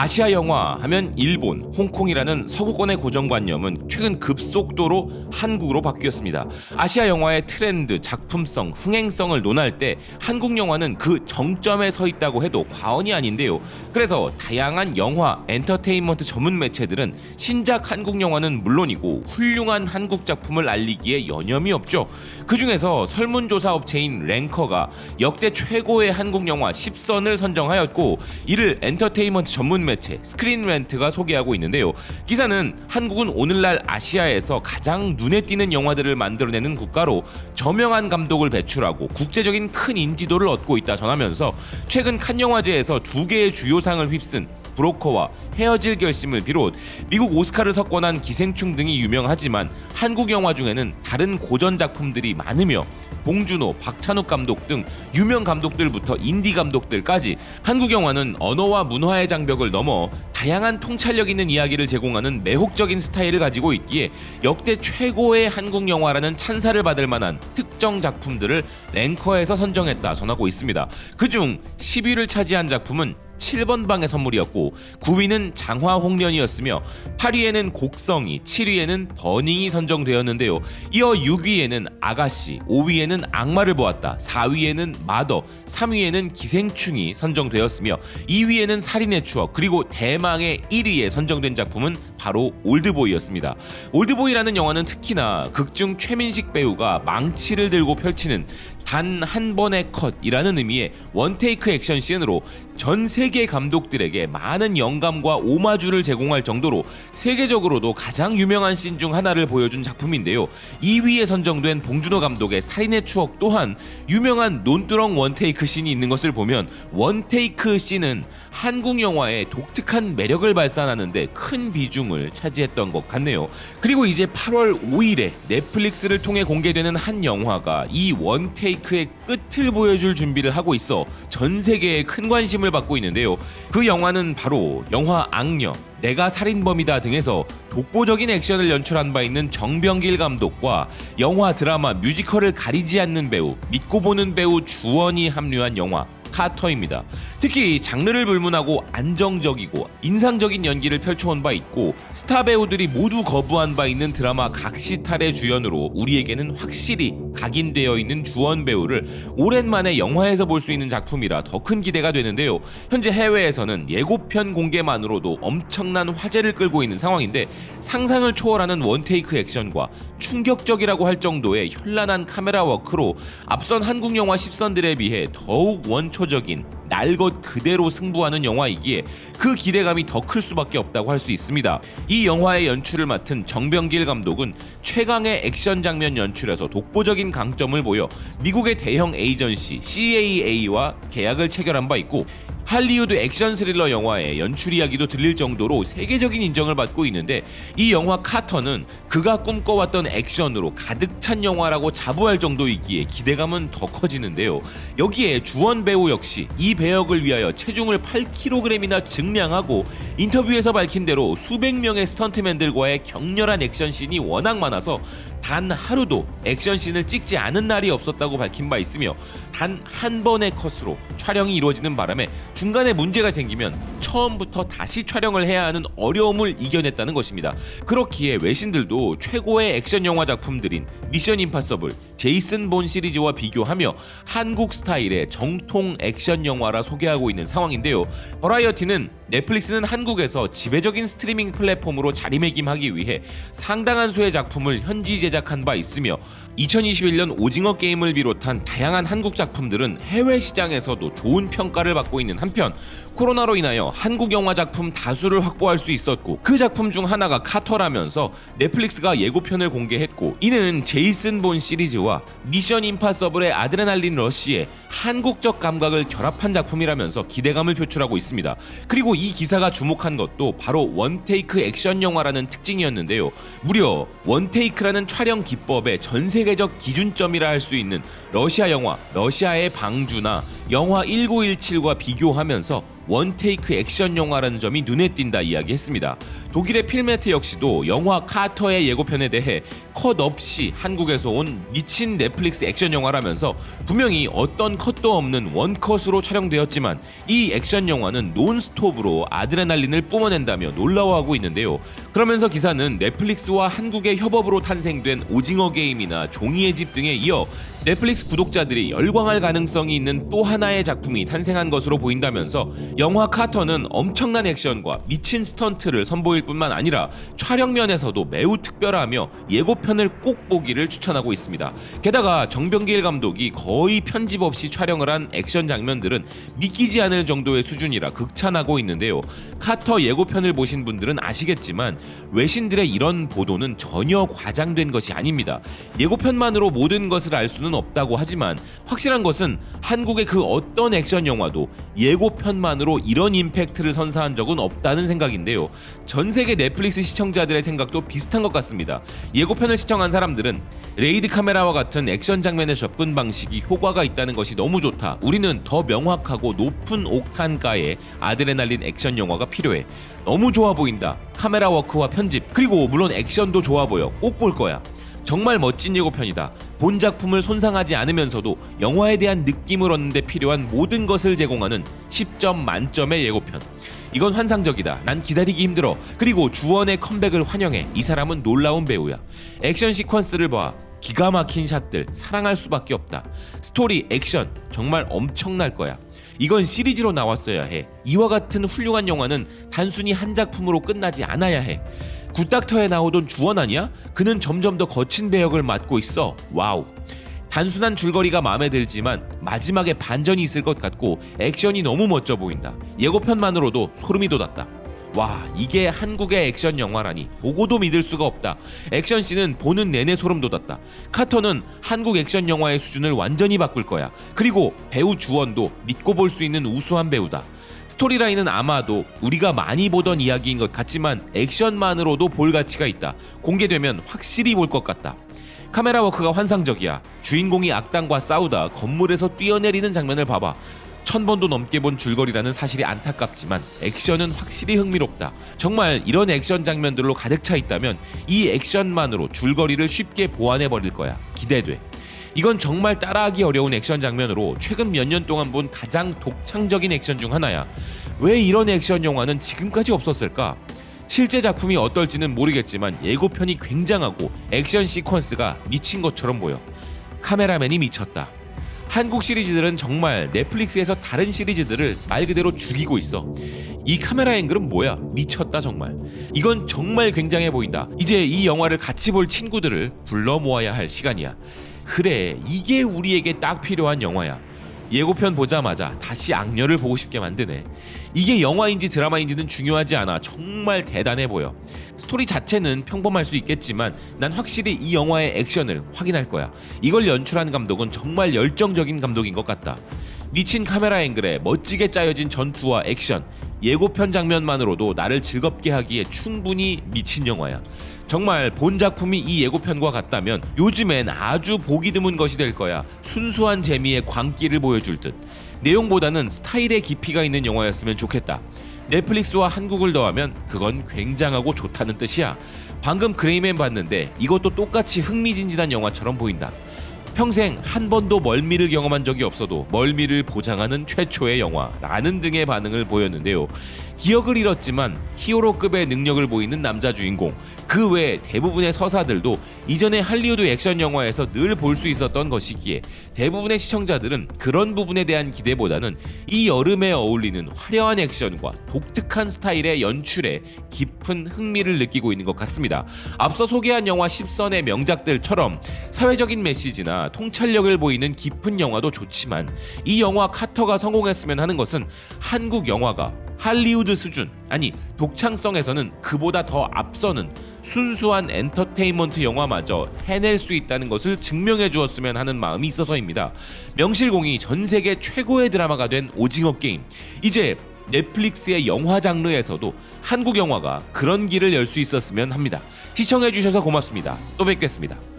아시아 영화 하면 일본, 홍콩이라는 서구권의 고정관념은 최근 급속도로 한국으로 바뀌었습니다. 아시아 영화의 트렌드, 작품성, 흥행성을 논할 때 한국 영화는 그 정점에 서 있다고 해도 과언이 아닌데요. 그래서 다양한 영화, 엔터테인먼트 전문 매체들은 신작 한국 영화는 물론이고 훌륭한 한국 작품을 알리기에 여념이 없죠. 그 중에서 설문조사 업체인 랭커가 역대 최고의 한국 영화 10선을 선정하였고 이를 엔터테인먼트 전문 매체 스크린 렌트가 소개하고 있는데요. 기사는 한국은 오늘날 아시아에서 가장 눈에 띄는 영화들을 만들어내는 국가로 저명한 감독을 배출하고 국제적인 큰 인지도를 얻고 있다 전하면서 최근 칸 영화제에서 두 개의 주요상을 휩쓴 브로커와 헤어질 결심을 비롯 미국 오스카를 석권한 기생충 등이 유명하지만 한국 영화 중에는 다른 고전 작품들이 많으며 봉준호, 박찬욱 감독 등 유명 감독들부터 인디 감독들까지 한국 영화는 언어와 문화의 장벽을 넘어 다양한 통찰력 있는 이야기를 제공하는 매혹적인 스타일을 가지고 있기에 역대 최고의 한국 영화라는 찬사를 받을 만한 특정 작품들을 랭커에서 선정했다 전하고 있습니다. 그중 10위를 차지한 작품은 7번 방의 선물이었고 9위는 장화 홍련이었으며 8위에는 곡성이, 7위에는 버닝이 선정되었는데요. 이어 6위에는 아가씨, 5위에는 악마를 보았다, 4위에는 마더, 3위에는 기생충이 선정되었으며 2위에는 살인의 추억, 그리고 대망의 1위에 선정된 작품은 바로 올드보이였습니다. 올드보이라는 영화는 특히나 극중 최민식 배우가 망치를 들고 펼치는 단 한 번의 컷이라는 의미의 원테이크 액션 씬으로 전 세계 감독들에게 많은 영감과 오마주를 제공할 정도로 세계적으로도 가장 유명한 씬 중 하나를 보여준 작품인데요. 2위에 선정된 봉준호 감독의 살인의 추억 또한 유명한 논두렁 원테이크 씬이 있는 것을 보면 원테이크 씬은 한국 영화의 독특한 매력을 발산하는데 큰 비중 을 차지했던 것 같네요. 그리고 이제 8월 5일에 넷플릭스를 통해 공개되는 한 영화가 이 원테이크의 끝을 보여줄 준비를 하고 있어 전 세계에 큰 관심을 받고 있는데요. 그 영화는 바로 영화 악녀, 내가 살인범이다 등에서 독보적인 액션을 연출한 바 있는 정병길 감독과 영화, 드라마, 뮤지컬을 가리지 않는 배우, 믿고 보는 배우 주원이 합류한 영화 카터입니다. 특히 장르를 불문하고 안정적이고 인상적인 연기를 펼쳐온 바 있고 스타 배우들이 모두 거부한 바 있는 드라마 각시탈의 주연으로 우리에게는 확실히 각인되어 있는 주원 배우를 오랜만에 영화에서 볼 수 있는 작품이라 더 큰 기대가 되는데요. 현재 해외에서는 예고편 공개만으로도 엄청난 화제를 끌고 있는 상황인데 상상을 초월하는 원테이크 액션과 충격적이라고 할 정도의 현란한 카메라 워크로 앞선 한국 영화 10선들에 비해 더욱 원초적 인 날 것 그대로 승부하는 영화이기에 그 기대감이 더 클 수밖에 없다고 할 수 있습니다. 이 영화의 연출을 맡은 정병길 감독은 최강의 액션 장면 연출에서 독보적인 강점을 보여 미국의 대형 에이전시 CAA와 계약을 체결한 바 있고 할리우드 액션 스릴러 영화의 연출 이야기도 들릴 정도로 세계적인 인정을 받고 있는데 이 영화 카터는 그가 꿈꿔왔던 액션으로 가득 찬 영화라고 자부할 정도이기에 기대감은 더 커지는데요. 여기에 주원 배우 역시 이 배역을 위하여 체중을 8kg이나 증량하고 인터뷰에서 밝힌 대로 수백 명의 스턴트맨들과의 격렬한 액션씬이 워낙 많아서 단 하루도 액션씬을 찍지 않은 날이 없었다고 밝힌 바 있으며 단 한 번의 컷으로 촬영이 이루어지는 바람에 중간에 문제가 생기면 처음부터 다시 촬영을 해야 하는 어려움을 이겨냈다는 것입니다. 그렇기에 외신들도 최고의 액션 영화 작품들인 미션 임파서블, 제이슨 본 시리즈와 비교하며 한국 스타일의 정통 액션 영화라 소개하고 있는 상황인데요. 버라이어티는 넷플릭스는 한국에서 지배적인 스트리밍 플랫폼으로 자리매김하기 위해 상당한 수의 작품을 현지 제 작한 바 있으며 2021년 오징어 게임을 비롯한 다양한 한국 작품들은 해외 시장에서도 좋은 평가를 받고 있는 한편 코로나로 인하여 한국 영화 작품 다수를 확보할 수 있었고 그 작품 중 하나가 카터라면서 넷플릭스가 예고편을 공개했고 이는 제이슨 본 시리즈와 미션 임파서블의 아드레날린 러시의 한국적 감각을 결합한 작품이라면서 기대감을 표출하고 있습니다. 그리고 이 기사가 주목한 것도 바로 원테이크 액션 영화라는 특징이었는데요. 무려 원테이크라는 촬영 기법의 전 세계 적 기준점이라 할 수 있는 러시아 영화 러시아의 방주나 영화 1917과 비교하면서 원테이크 액션 영화라는 점이 눈에 띈다 이야기했습니다. 독일의 필메트 역시도 영화 카터의 예고편에 대해 컷 없이 한국에서 온 미친 넷플릭스 액션 영화라면서 분명히 어떤 컷도 없는 원컷으로 촬영되었지만 이 액션 영화는 논스톱으로 아드레날린을 뿜어낸다며 놀라워하고 있는데요. 그러면서 기사는 넷플릭스와 한국의 협업으로 탄생된 오징어 게임이나 종이의 집 등에 이어 넷플릭스 구독자들이 열광할 가능성이 있는 또 하나의 작품이 탄생한 것으로 보인다면서 영화 카터는 엄청난 액션과 미친 스턴트를 선보일 뿐만 아니라 촬영 면에서도 매우 특별하며 예고편 을 꼭 보기를 추천하고 있습니다. 게다가 정병길 감독이 거의 편집 없이 촬영을 한 액션 장면들은 믿기지 않을 정도의 수준이라 극찬하고 있는데요. 카터 예고편을 보신 분들은 아시겠지만 외신들의 이런 보도는 전혀 과장된 것이 아닙니다. 예고편만으로 모든 것을 알 수는 없다고 하지만 확실한 것은 한국의 그 어떤 액션 영화도 예고편만으로 이런 임팩트를 선사한 적은 없다는 생각인데요. 전 세계 넷플릭스 시청자들의 생각도 비슷한 것 같습니다. 예고 편을 시청한 사람들은 레이드 카메라와 같은 액션 장면의 접근 방식이 효과가 있다는 것이 너무 좋다. 우리는 더 명확하고 높은 옥탄가의 아드레날린 액션 영화가 필요해. 너무 좋아 보인다. 카메라 워크와 편집 그리고 물론 액션도 좋아 보여. 꼭 볼 거야. 정말 멋진 예고편이다. 본 작품을 손상하지 않으면서도 영화에 대한 느낌을 얻는데 필요한 모든 것을 제공하는 10점 만점의 예고편. 이건 환상적이다. 난 기다리기 힘들어. 그리고 주원의 컴백을 환영해. 이 사람은 놀라운 배우야. 액션 시퀀스를 봐. 기가 막힌 샷들 사랑할 수밖에 없다. 스토리, 액션 정말 엄청날 거야. 이건 시리즈로 나왔어야 해. 이와 같은 훌륭한 영화는 단순히 한 작품으로 끝나지 않아야 해. 굿닥터에 나오던 주원 아니야? 그는 점점 더 거친 배역을 맡고 있어. 와우. 단순한 줄거리가 마음에 들지만 마지막에 반전이 있을 것 같고 액션이 너무 멋져 보인다. 예고편만으로도 소름이 돋았다. 와 이게 한국의 액션 영화라니. 보고도 믿을 수가 없다. 액션씬은 보는 내내 소름 돋았다. 카터는 한국 액션 영화의 수준을 완전히 바꿀 거야. 그리고 배우 주원도 믿고 볼 수 있는 우수한 배우다. 스토리라인은 아마도 우리가 많이 보던 이야기인 것 같지만 액션만으로도 볼 가치가 있다. 공개되면 확실히 볼 것 같다. 카메라 워크가 환상적이야. 주인공이 악당과 싸우다 건물에서 뛰어내리는 장면을 봐봐 천 번도 넘게 본 줄거리라는 사실이 안타깝지만 액션은 확실히 흥미롭다. 정말 이런 액션 장면들로 가득 차 있다면 이 액션만으로 줄거리를 쉽게 보완해 버릴 거야. 기대돼. 이건 정말 따라하기 어려운 액션 장면으로 최근 몇 년 동안 본 가장 독창적인 액션 중 하나야. 왜 이런 액션 영화는 지금까지 없었을까? 실제 작품이 어떨지는 모르겠지만 예고편이 굉장하고 액션 시퀀스가 미친 것처럼 보여. 카메라맨이 미쳤다. 한국 시리즈들은 정말 넷플릭스에서 다른 시리즈들을 말 그대로 죽이고 있어. 이 카메라 앵글은 뭐야? 미쳤다 정말. 이건 정말 굉장해 보인다. 이제 이 영화를 같이 볼 친구들을 불러 모아야 할 시간이야. 그래, 이게 우리에게 딱 필요한 영화야. 예고편 보자마자 다시 악녀를 보고 싶게 만드네. 이게 영화인지 드라마인지는 중요하지 않아. 정말 대단해 보여. 스토리 자체는 평범할 수 있겠지만 난 확실히 이 영화의 액션을 확인할 거야. 이걸 연출한 감독은 정말 열정적인 감독인 것 같다. 미친 카메라 앵글에 멋지게 짜여진 전투와 액션, 예고편 장면만으로도 나를 즐겁게 하기에 충분히 미친 영화야. 정말 본 작품이 이 예고편과 같다면 요즘엔 아주 보기 드문 것이 될 거야. 순수한 재미의 광기를 보여줄 듯. 내용보다는 스타일의 깊이가 있는 영화였으면 좋겠다. 넷플릭스와 한국을 더하면 그건 굉장하고 좋다는 뜻이야. 방금 그레이맨 봤는데 이것도 똑같이 흥미진진한 영화처럼 보인다. 평생 한 번도 멀미를 경험한 적이 없어도 멀미를 보장하는 최초의 영화라는 등의 반응을 보였는데요. 기억을 잃었지만 히어로급의 능력을 보이는 남자 주인공 그 외 대부분의 서사들도 이전의 할리우드 액션 영화에서 늘 볼 수 있었던 것이기에 대부분의 시청자들은 그런 부분에 대한 기대보다는 이 여름에 어울리는 화려한 액션과 독특한 스타일의 연출에 깊은 흥미를 느끼고 있는 것 같습니다. 앞서 소개한 영화 10선의 명작들처럼 사회적인 메시지나 통찰력을 보이는 깊은 영화도 좋지만 이 영화 카터가 성공했으면 하는 것은 한국 영화가 할리우드 수준 아니 독창성에서는 그보다 더 앞서는 순수한 엔터테인먼트 영화마저 해낼 수 있다는 것을 증명해 주었으면 하는 마음이 있어서입니다. 명실공히 전 세계 최고의 드라마가 된 오징어 게임 이제 넷플릭스의 영화 장르에서도 한국 영화가 그런 길을 열 수 있었으면 합니다. 시청해 주셔서 고맙습니다. 또 뵙겠습니다.